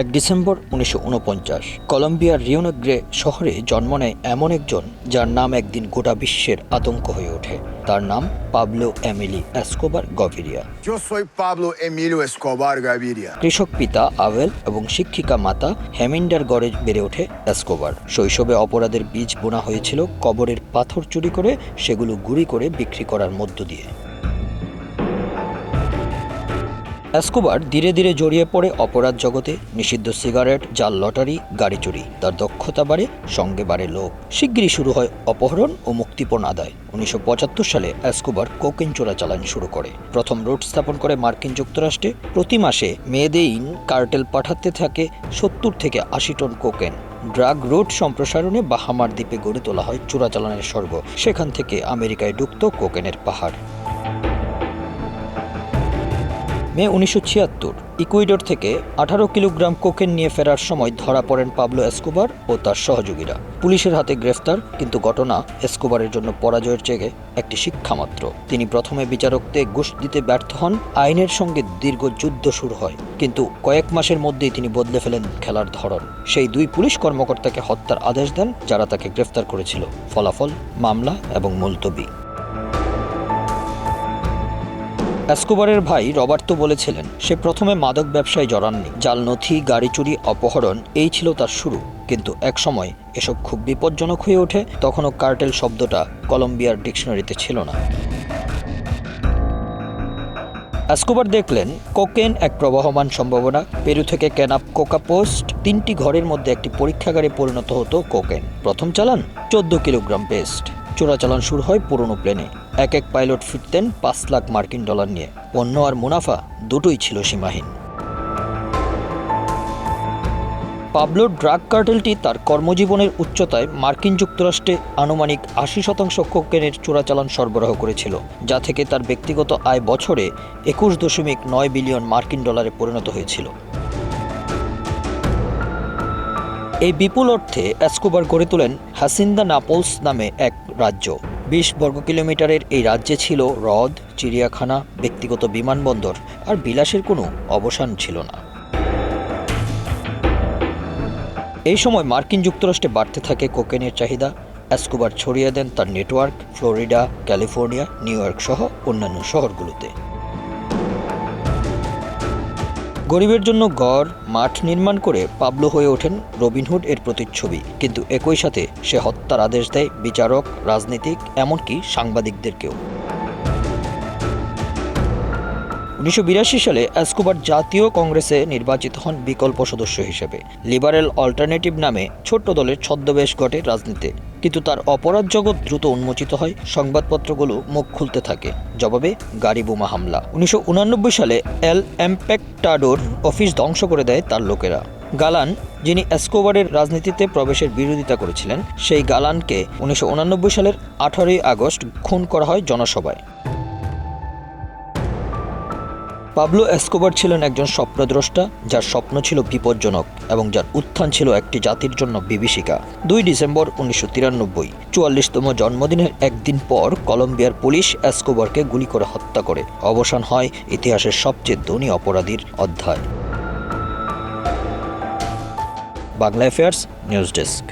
এক ডিসেম্বর উনিশশো উনপঞ্চাশ কলম্বিয়ার রিওনগ্রে শহরে জন্ম নেয় এমন একজন যার নাম একদিন গোটা বিশ্বের আতঙ্ক হয়ে ওঠে। তার নাম পাবলো এমিলি এসকোবার গভিরিয়া। কৃষক পিতা আভেল এবং শিক্ষিকা মাতা হ্যামিন্ডার গড়ে বেড়ে ওঠে এসকোবার। শৈশবে অপরাধের বীজ বোনা হয়েছিল কবরের পাথর চুরি করে সেগুলো গুঁড়ি করে বিক্রি করার মধ্য দিয়ে। এসকোবার ধীরে ধীরে জড়িয়ে পড়ে অপরাধ জগতে। নিষিদ্ধ সিগারেট, জাল লটারি, গাড়ি চুরি। তার দক্ষতা বাড়ে, সঙ্গে বাড়ে লোক শিগগিরই শুরু হয় অপহরণ ও মুক্তিপণ আদায়। উনিশশো পঁচাত্তর সালে এসকোবার কোকেন চোরাচালান শুরু করে। প্রথম রুট স্থাপন করে মার্কিন যুক্তরাষ্ট্রে। প্রতি মাসে মেয়েদেইন কার্টেল পাঠাতে থাকে সত্তর থেকে আশি টন কোকেন। ড্রাগ রুট সম্প্রসারণে বাহামার দ্বীপে গড়ে তোলা হয় চোরাচালানের স্বর্গ। সেখান থেকে আমেরিকায় ঢুকত কোকেনের পাহাড়। মে উনিশশো ছিয়াত্তর, ইকুইডর থেকে আঠারো কিলোগ্রাম কোকেন নিয়ে ফেরার সময় ধরা পড়েন পাবলো এসকোবার ও তার সহযোগীরা। পুলিশের হাতে গ্রেফতার, কিন্তু ঘটনা এসকোবারের জন্য পরাজয়ের চেয়ে একটি শিক্ষা মাত্র তিনি প্রথমে বিচারককে ঘুষ দিতে ব্যর্থ হন, আইনের সঙ্গে দীর্ঘ যুদ্ধ শুরু হয়, কিন্তু কয়েক মাসের মধ্যেই তিনি বদলে ফেলেন খেলার ধরন। সেই দুই পুলিশ কর্মকর্তাকে হত্যার আদেশ দেন, যারা তাকে গ্রেফতার করেছিল। ফলাফল, মামলা এবং মুলতবি। এসকোবারের ভাই রবার্তো বলেছিলেন, সে প্রথমে মাদক ব্যবসায় জড়াননি। জাল, নথি, গাড়ি চুরি, অপহরণ, এই ছিল তার শুরু। কিন্তু এক সময় এসব খুব বিপজ্জনক হয়ে ওঠে। তখনও কার্টেল শব্দটা কলম্বিয়ার ডিকশনারিতে ছিল না। এসকোবার দেখলেন, কোকেন এক প্রবাহমান সম্ভাবনা। পেরু থেকে কেনা কোকা পোস্ট, তিনটি ঘরের মধ্যে একটি পরীক্ষাগারে পরিণত হতো কোকেন। প্রথম চালান চোদ্দ কিলোগ্রাম পেস্ট। চোরাচালান শুরু হয় পুরনো প্লেনে। এক এক পাইলট ফিরতেন পাঁচ লাখ মার্কিন ডলার নিয়ে। পণ্য আর মুনাফা দুটোই ছিল সীমাহীন। পাবলো ড্রাগ কার্টেলটি তার কর্মজীবনের উচ্চতায় মার্কিন যুক্তরাষ্ট্রে আনুমানিক আশি শতাংশ কোকেনের চোরাচালান সরবরাহ করেছিল, যা থেকে তার ব্যক্তিগত আয় বছরে একুশ দশমিক নয় বিলিয়ন মার্কিন ডলারে পরিণত হয়েছিল। এই বিপুল অর্থে এসকোবার গড়ে তোলেন হাসিন্দা নাপলস নামে এক রাজ্য। বিশ বর্গ কিলোমিটারের এই রাজ্যে ছিল হ্রদ, চিড়িয়াখানা, ব্যক্তিগত বিমানবন্দর আর বিলাসের কোনো অবসান ছিল না। এই সময় মার্কিন যুক্তরাষ্ট্রে বাড়তে থাকে কোকেনের চাহিদা। অ্যাসকুবার ছড়িয়ে দেন তার network, Florida, California, New York সহ অন্যান্য শহরগুলোতে। গরিবের জন্য গড় মাঠ নির্মাণ করে পাবলো হয়ে ওঠেন রবিনহুড এর প্রতিচ্ছবি। কিন্তু একই সাথে সে হত্যার আদেশ দেয় বিচারক, রাজনীতিক, এমনকি সাংবাদিকদেরকেও। উনিশশো বিরাশি সালে এসকোবার জাতীয় কংগ্রেসে নির্বাচিত হন বিকল্প সদস্য হিসেবে। লিবারেল অল্টারনেটিভ নামে ছোট্ট দলের ছদ্মবেশ ঘটে রাজনীতিতে। কিন্তু তার অপরাধ জগৎ দ্রুত উন্মোচিত হয়। সংবাদপত্রগুলো মুখ খুলতে থাকে। জবাবে গাড়ি বোমা হামলা। উনিশশো সালে এল এম্পেক্টাডোর অফিস ধ্বংস করে দেয় তার লোকেরা। গালান, যিনি এসকোবারের রাজনীতিতে প্রবেশের বিরোধিতা করেছিলেন, সেই গালানকে উনিশশো সালের আঠারোই আগস্ট খুন করা হয় জনসভায়। পাবলো এসকোবার ছিলেন একজন স্বপ্নদ্রষ্টা, যার স্বপ্ন ছিল বিপজ্জনক এবং যার উত্থান ছিল একটি জাতির জন্য বিভীষিকা। দুই ডিসেম্বর উনিশশো তিরানব্বই, চুয়াল্লিশতম জন্মদিনের একদিন পর কলম্বিয়ার পুলিশ এসকোবারকে গুলি করে হত্যা করে। অবসান হয় ইতিহাসের সবচেয়ে ধনী অপরাধীর অধ্যায়। Bangla affairs news desk